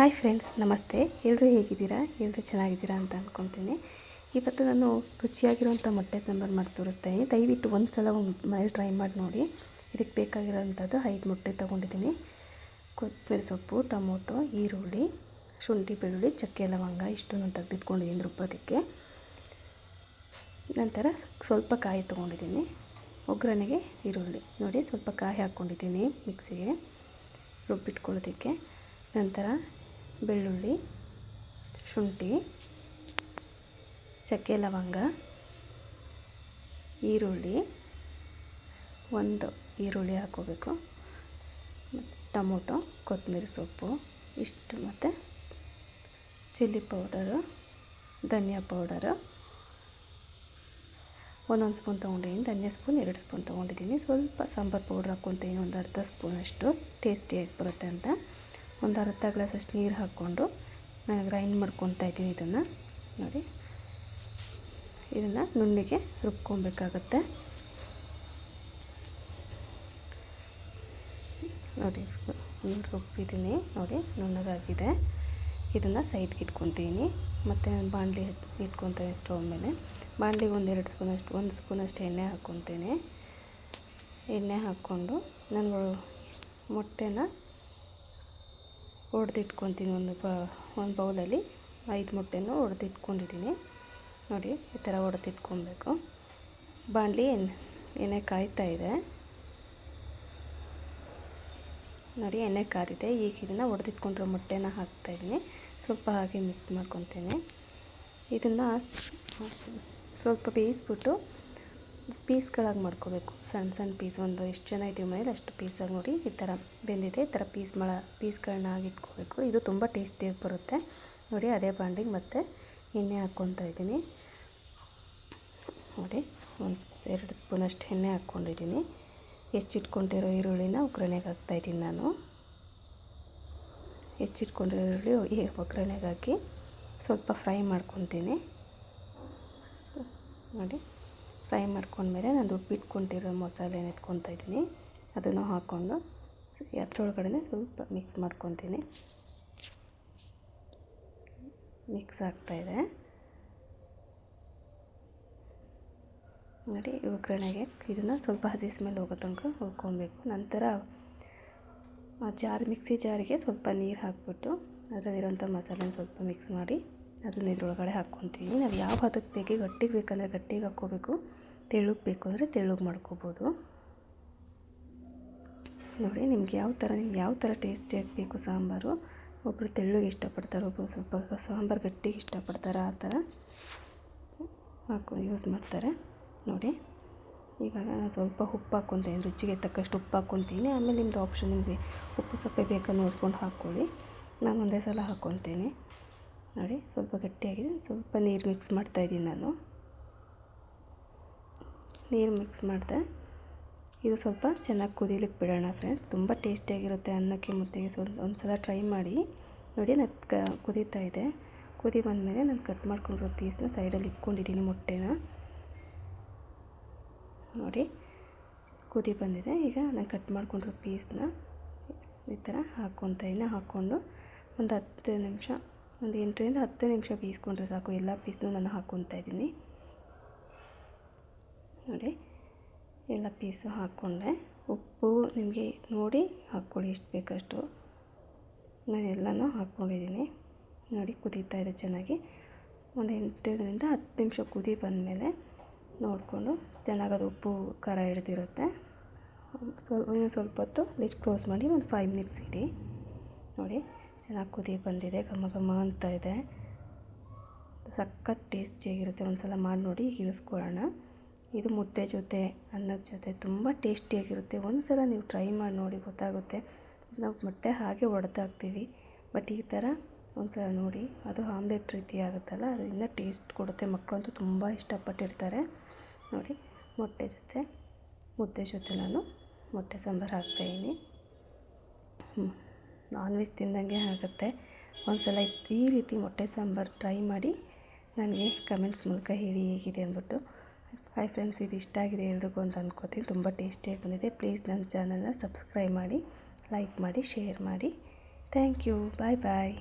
Hi friends ನಮಸ್ತೆ. ಎಲ್ಲರೂ ಹೇಗಿದ್ದೀರಾ? ಎಲ್ಲರೂ ಚೆನ್ನಾಗಿದ್ದೀರಾ ಅಂತ ಅಂದ್ಕೊತೀನಿ ಇವತ್ತು ನಾನು ರುಚಿಯಾಗಿರುವಂಥ ಮೊಟ್ಟೆ ಸಾಂಬಾರು ಮಾಡಿ ತೋರಿಸ್ತಾ ಇದ್ದೀನಿ ದಯವಿಟ್ಟು ಒಂದು ಸಲ ಒಂದು ಮನೇಲಿ ಟ್ರೈ ಮಾಡಿ ನೋಡಿ. ಇದಕ್ಕೆ ಬೇಕಾಗಿರೋಂಥದ್ದು ಐದು ಮೊಟ್ಟೆ ತೊಗೊಂಡಿದ್ದೀನಿ. ಕೊತ್ತಂಬರಿ ಸೊಪ್ಪು, ಟೊಮೊಟೊ, ಈರುಳ್ಳಿ, ಶುಂಠಿ ಬೆಳ್ಳುಳ್ಳಿ, ಚಕ್ಕೆ ಲವಂಗ, ಇಷ್ಟನ್ನು ತೆಗೆದಿಟ್ಕೊಂಡಿದ್ದೀನಿ ರುಬ್ಬೋದಕ್ಕೆ. ನಂತರ ಸ್ವಲ್ಪ ಕಾಯಿ ತೊಗೊಂಡಿದ್ದೀನಿ. ಒಗ್ಗರಣೆಗೆ ಈರುಳ್ಳಿ. ನೋಡಿ, ಸ್ವಲ್ಪ ಕಾಯಿ ಹಾಕ್ಕೊಂಡಿದ್ದೀನಿ ಮಿಕ್ಸಿಗೆ ರುಬ್ಬಿಟ್ಕೊಳ್ಳೋದಕ್ಕೆ. ನಂತರ ಬೆಳ್ಳುಳ್ಳಿ, ಶುಂಠಿ, ಚಕ್ಕೆ ಲವಂಗ, ಈರುಳ್ಳಿ, ಒಂದು ಈರುಳ್ಳಿ ಹಾಕೋಬೇಕು ಟೊಮೊಟೊ, ಕೊತ್ತಂಬರಿ ಸೊಪ್ಪು, ಇಷ್ಟು ಮತ್ತು ಚಿಲ್ಲಿ ಪೌಡರು, ಧನಿಯಾ ಪೌಡರು. ಒಂದೊಂದು ಸ್ಪೂನ್ ತೊಗೊಂಡಿದ್ದೀನಿ, ಧನಿಯಾ ಸ್ಪೂನ್, ಎರಡು ಸ್ಪೂನ್ ತೊಗೊಂಡಿದ್ದೀನಿ. ಸ್ವಲ್ಪ ಸಾಂಬಾರು ಪೌಡ್ರ್ ಹಾಕ್ಕೊತೀನಿ, ಒಂದು ಅರ್ಧ ಸ್ಪೂನಷ್ಟು. ಟೇಸ್ಟಿಯಾಗಿ ಬರುತ್ತೆ ಅಂತ. ಒಂದು ಅರ್ಧ ಗ್ಲಾಸಷ್ಟು ನೀರು ಹಾಕ್ಕೊಂಡು ನಾನು ಗ್ರೈಂಡ್ ಮಾಡ್ಕೊತಾ ಇದ್ದೀನಿ ಇದನ್ನು. ನೋಡಿ. ಇದನ್ನು ನುಣ್ಣಿಗೆ ರುಬ್ಕೊಬೇಕಾಗತ್ತೆ. ನೋಡಿ ರುಬ್ಬಿದ್ದೀನಿ. ನೋಡಿ, ನುಣ್ಣಗಾಗಿದೆ. ಇದನ್ನು ಸೈಡ್ಗೆ ಇಟ್ಕೊತೀನಿ. ಮತ್ತು ಬಾಣಲಿ ಇಟ್ಕೊತೀನಿ ಸ್ಟವ್ ಮೇಲೆ. ಬಾಣಲಿಗೆ ಎರಡು ಸ್ಪೂನಷ್ಟು ಒಂದು ಸ್ಪೂನಷ್ಟು ಎಣ್ಣೆ ಹಾಕ್ಕೊತೀನಿ. ಎಣ್ಣೆ ಹಾಕ್ಕೊಂಡು ನಾನು ಮೊಟ್ಟೆನ ಹೊಡೆದಿಟ್ಕೊತೀನಿ ಒಂದು ಬ, ಒಂದು ಬೌಲಲ್ಲಿ ಐದು ಮೊಟ್ಟೆನೂ ಒಡೆದಿಟ್ಕೊಂಡಿದ್ದೀನಿ. ನೋಡಿ, ಈ ಥರ ಒಡೆದಿಟ್ಕೊಬೇಕು. ಬಾಣಲಿ ಎಣ್ಣೆ ಎಣ್ಣೆ ಕಾಯ್ತಾ ಇದೆ. ನೋಡಿ, ಎಣ್ಣೆ ಕಾದಿದೆ. ಈಗ ಇದನ್ನು ಒಡೆದಿಟ್ಕೊಂಡಿರೋ ಮೊಟ್ಟೆನ ಹಾಕ್ತಾಯಿದ್ದೀನಿ ಸ್ವಲ್ಪ ಹಾಗೆ ಮಿಕ್ಸ್ ಮಾಡ್ಕೊತೀನಿ. ಇದನ್ನು ಸ್ವಲ್ಪ ಬೇಯಿಸ್ಬಿಟ್ಟು ಪೀಸ್ಗಳಾಗಿ ಮಾಡ್ಕೋಬೇಕು. ಸಣ್ಣ ಸಣ್ಣ ಪೀಸ್ ಒಂದು ಎಷ್ಟು ಜನ ಇದ್ದೀವಿ ಮನೇಲಿ ಅಷ್ಟು ಪೀಸಾಗಿ ನೋಡಿ ಈ ಥರ ಬೆಂದಿದೆ. ಈ ಥರ ಪೀಸ್ ಮಳ ಪೀಸ್ಗಳನ್ನ ಆಗಿಟ್ಕೋಬೇಕು ಇದು ತುಂಬ ಟೇಸ್ಟಿಯಾಗಿ ಬರುತ್ತೆ. ನೋಡಿ ಅದೇ ಬಾಂಡಿಗೆ ಮತ್ತೆ ಎಣ್ಣೆ ಹಾಕ್ಕೊತಾ ಇದ್ದೀನಿ. ನೋಡಿ, ಒಂದು ಎರಡು ಸ್ಪೂನಷ್ಟು ಎಣ್ಣೆ ಹಾಕ್ಕೊಂಡಿದ್ದೀನಿ. ಹೆಚ್ಚಿಟ್ಕೊಂಡಿರೋ ಈರುಳ್ಳಿನ ಒಗ್ಗರಣೆಗೆ ಹಾಕ್ತಾಯಿದ್ದೀನಿ ನಾನು. ಹೆಚ್ಚಿಟ್ಕೊಂಡಿರೋ ಈರುಳ್ಳಿ ಒಗ್ಗರಣೆಗೆ ಹಾಕಿ ಸ್ವಲ್ಪ ಫ್ರೈ ಮಾಡ್ಕೊತೀನಿ. ನೋಡಿ. ಫ್ರೈ ಮಾಡ್ಕೊಂಡ್ಮೇಲೆ ನಾನು ರುಬ್ಬಿಟ್ಕೊಂಡಿರೋ ಮಸಾಲೆನ ಎತ್ಕೊತಾ ಇದ್ದೀನಿ. ಅದನ್ನು ಹಾಕ್ಕೊಂಡು ಅದರೊಳಗಡೆ ಸ್ವಲ್ಪ ಮಿಕ್ಸ್ ಮಾಡ್ಕೊತೀನಿ. ಮಿಕ್ಸ್ ಆಗ್ತಾಯಿದೆ ನೋಡಿ, ಒಗ್ಗರಣೆಗೆ ಇದನ್ನು ಸ್ವಲ್ಪ ಹಸಿ ಸ್ಮೆಲ್ ಹೋಗೋ ತನಕ ಹುರ್ಕೊಬೇಕು. ನಂತರ ಆ ಜಾರ್, ಮಿಕ್ಸಿ ಜಾರಿಗೆ ಸ್ವಲ್ಪ ನೀರು ಹಾಕ್ಬಿಟ್ಟು ಅದರಲ್ಲಿರೋಂಥ ಮಸಾಲೆನ ಸ್ವಲ್ಪ ಮಿಕ್ಸ್ ಮಾಡಿ ಅದನ್ನ ಇದ್ರೊಳಗಡೆ ಹಾಕ್ಕೊತೀವಿ ನಾವು ಯಾವ ಹದಕ್ಕೆ ಬೇಕು ಗಟ್ಟಿಗೆ ಬೇಕಂದರೆ ಗಟ್ಟಿಗೆ ಹಾಕ್ಕೋಬೇಕು. ತೆಳ್ಳಗೆ ಬೇಕು ಅಂದರೆ ತೆಳ್ಳಗೆ ಮಾಡ್ಕೋಬೋದು. ನೋಡಿ, ನಿಮ್ಗೆ ಯಾವ ಥರ, ನಿಮ್ಗೆ ಯಾವ ಥರ ಟೇಸ್ಟಿಯಾಗಿ ಬೇಕು ಸಾಂಬಾರು? ಒಬ್ಬರು ತೆಳ್ಳಗೆ ಇಷ್ಟಪಡ್ತಾರೆ ಒಬ್ಬರು ಸ್ವಲ್ಪ ಸಾಂಬಾರು ಗಟ್ಟಿಗೆ ಇಷ್ಟಪಡ್ತಾರೆ, ಆ ಥರ ಹಾಕೋ ಯೂಸ್ ಮಾಡ್ತಾರೆ. ನೋಡಿ, ಇವಾಗ ನಾನು ಸ್ವಲ್ಪ ಉಪ್ಪು ಹಾಕ್ಕೊತೀನಿ, ರುಚಿಗೆ ತಕ್ಕಷ್ಟು ಉಪ್ಪು ಹಾಕ್ಕೊತೀನಿ. ಆಮೇಲೆ ನಿಮ್ಮದು ಆಪ್ಷನ್ ನಿಮಗೆ ಉಪ್ಪು ಸಪ್ಪೆ ಬೇಕಾ ನೋಡ್ಕೊಂಡು ಹಾಕ್ಕೊಳ್ಳಿ. ನಾನು ಒಂದೇ ಸಲ ಹಾಕ್ಕೊತೀನಿ. ನೋಡಿ, ಸ್ವಲ್ಪ ಗಟ್ಟಿಯಾಗಿದೆ. ಸ್ವಲ್ಪ ನೀರು ಮಿಕ್ಸ್ ಮಾಡ್ತಾಯಿದ್ದೀನಿ ನಾನು. ನೀರು ಮಿಕ್ಸ್ ಮಾಡಿದೆ. ಇದು ಸ್ವಲ್ಪ ಚೆನ್ನಾಗಿ ಕುದಿಲಿಕ್ಕೆ ಬಿಡೋಣ ಫ್ರೆಂಡ್ಸ್ ತುಂಬ ಟೇಸ್ಟಿಯಾಗಿರುತ್ತೆ ಅನ್ನಕ್ಕೆ ಮುದ್ದೆಗೆ. ಸ್ವಲ್ಪ ಒಂದು ಸಲ ಟ್ರೈ ಮಾಡಿ. ನೋಡಿ, ನಾನು ಕ, ಕುದೀತಾ ಇದೆ. ಕುದಿ ಬಂದಮೇಲೆ ನಾನು ಕಟ್ ಮಾಡ್ಕೊಂಡಿರೋ ಪೀಸ್ನ ಸೈಡಲ್ಲಿ ಇಟ್ಕೊಂಡಿದ್ದೀನಿ ಮೊಟ್ಟೆನ. ನೋಡಿ, ಕುದಿ ಬಂದಿದೆ. ಈಗ ನಾನು ಕಟ್ ಮಾಡ್ಕೊಂಡಿರೋ ಪೀಸ್ನ ಈ ಥರ ಹಾಕ್ಕೊತಾ ಇದ್ದೀನಿ ಹಾಕ್ಕೊಂಡು ಒಂದು ಹತ್ತು ನಿಮಿಷ ಒಂದು ಎಂಟರಿಂದ ಹತ್ತು ನಿಮಿಷ ಬೇಯಿಸ್ಕೊಂಡ್ರೆ ಸಾಕು. ಎಲ್ಲ ಪೀಸ್ನೂ ನಾನು ಹಾಕ್ಕೊತಾ ಇದ್ದೀನಿ. ನೋಡಿ, ಎಲ್ಲ ಪೀಸು ಹಾಕ್ಕೊಂಡೆ ಉಪ್ಪು ನಿಮಗೆ ನೋಡಿ ಹಾಕ್ಕೊಳ್ಳಿ ಎಷ್ಟು ಬೇಕಷ್ಟು. ನಾನು ಎಲ್ಲನೂ ಹಾಕ್ಕೊಂಡಿದ್ದೀನಿ. ನೋಡಿ, ಕುದೀತಾ ಇದೆ ಚೆನ್ನಾಗಿ. ಒಂದು ಎಂಟರಿಂದ ಹತ್ತು ನಿಮಿಷ ಕುದಿ ಬಂದಮೇಲೆ ನೋಡಿಕೊಂಡು ಚೆನ್ನಾಗಿ ಅದು ಉಪ್ಪು ಖಾರ ಹಿಡ್ದಿರುತ್ತೆ. ಇನ್ನೊಂದು ಸ್ವಲ್ಪ ಹೊತ್ತು ಲಿಟ್ ಕ್ಲೋಸ್ ಮಾಡಿ ಒಂದು ಫೈವ್ ಮಿನಿಟ್ಸ್ ಇಡಿ. ನೋಡಿ. ಚೆನ್ನಾಗಿ ಕುದಿ ಬಂದಿದೆ, ಘಮ ಘಮ ಅಂತ ಇದೆ. ಸಖತ್ ಟೇಸ್ಟಿಯಾಗಿರುತ್ತೆ. ಒಂದು ಸಲ ಮಾಡಿ ನೋಡಿ, ಇಳಿಸ್ಕೊಳ್ಳೋಣ. ಇದು ಮುದ್ದೆ ಜೊತೆ, ಅನ್ನದ ಜೊತೆ ತುಂಬ ಟೇಸ್ಟಿಯಾಗಿರುತ್ತೆ. ಒಂದು ಸಲ ನೀವು ಟ್ರೈ ಮಾಡಿ ನೋಡಿ, ಗೊತ್ತಾಗುತ್ತೆ. ನಾವು ಮೊಟ್ಟೆ ಹಾಗೆ ಒಡೆದಾಕ್ತೀವಿ. ಬಟ್ ಈ ಥರ ಒಂದು ಸಲ ನೋಡಿ, ಅದು ಆಮ್ಲೆಟ್ ರೀತಿ ಆಗುತ್ತಲ್ಲ ಅದರಿಂದ ಟೇಸ್ಟ್ ಕೊಡುತ್ತೆ. ಮಕ್ಕಳಂತೂ ತುಂಬ ಇಷ್ಟಪಟ್ಟಿರ್ತಾರೆ. ನೋಡಿ, ಮೊಟ್ಟೆ ಜೊತೆ, ಮುದ್ದೆ ಜೊತೆ ನಾನು ಮೊಟ್ಟೆ ಸಾಂಬಾರು ಹಾಕ್ತಾಯಿದ್ದೀನಿ ನಾನ್ ವೆಜ್ ತಿಂದಂಗೆ ಆಗುತ್ತೆ. ಒಂದು ಸಲ ಈ ರೀತಿ ಮೊಟ್ಟೆ ಸಾಂಬಾರು ಟ್ರೈ ಮಾಡಿ ನನಗೆ ಕಮೆಂಟ್ಸ್ ಮೂಲಕ ಹೇಳಿ ಹೇಗಿದೆ ಅಂದ್ಬಿಟ್ಟು. ಹಾಯ್ ಫ್ರೆಂಡ್ಸ್ ಇದು ಇಷ್ಟ ಆಗಿದೆ ಎಲ್ರಿಗೂ ಅಂತ ಅಂದ್ಕೋತೀನಿ ತುಂಬ ಟೇಸ್ಟಿಯಾಗಿ ಬಂದಿದೆ. ಪ್ಲೀಸ್ ನನ್ನ ಚಾನಲ್ನ ಸಬ್ಸ್ಕ್ರೈಬ್ ಮಾಡಿ ಲೈಕ್ ಮಾಡಿ ಶೇರ್ ಮಾಡಿ. Thank you bye bye